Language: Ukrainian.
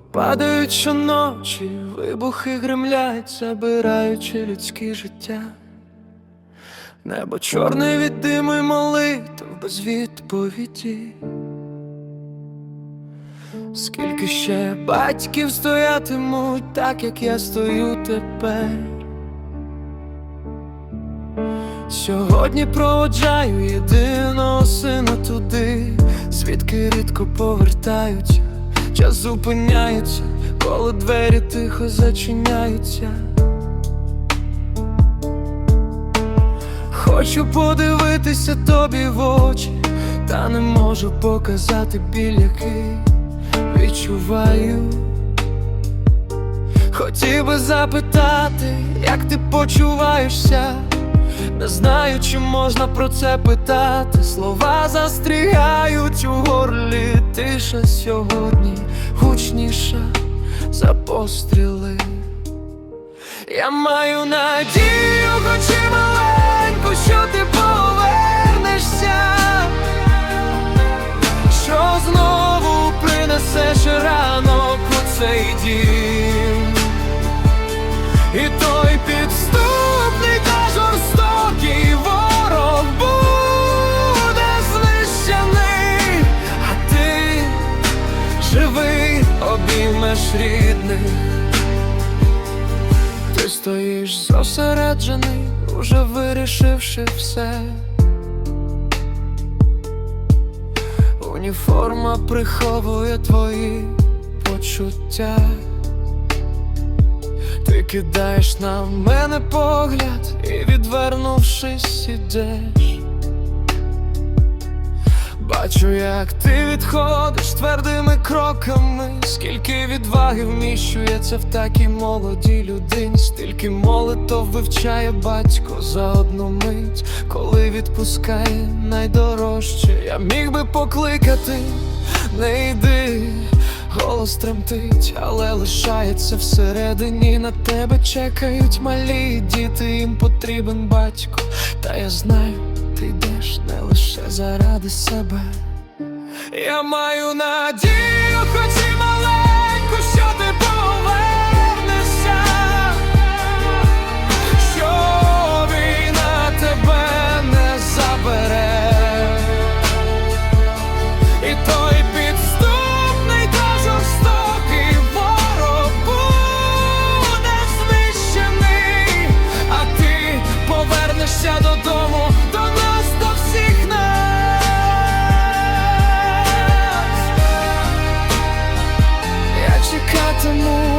Падають щоночі, вибухи гремлять, забираючи людське життя. Небо чорне від диму й молитв без відповіді. Скільки ще батьків стоятимуть, так як я стою тепер. Сьогодні проводжаю єдиного сина туди, звідки рідко повертаються, час зупиняється, коли двері тихо зачиняються. Хочу подивитися тобі в очі, та не можу показати біль, який відчуваю. Хотів би запитати, як ти почуваєшся. Не знаю, чи можна про це питати. Слова застрігають у горлі. Тиша сьогодні гучніша за постріли. Я маю надію, хоч і маленьку, обіймеш рідних. Ти стоїш зосереджений, уже вирішивши все. Уніформа приховує твої почуття. Ти кидаєш на мене погляд і відвернувшись ідеш. Бачу, як ти відходиш твердими кроками, скільки відваги вміщується в такій молодій людині, стільки молитов вивчає батько за одну мить, коли відпускає найдорожче, я міг би покликати, не йди. Голос тремтить, але лишається всередині. На тебе чекають малі діти, їм потрібен батько. Та я знаю, йдеш не лише заради себе. Я маю надію, Я чекатиму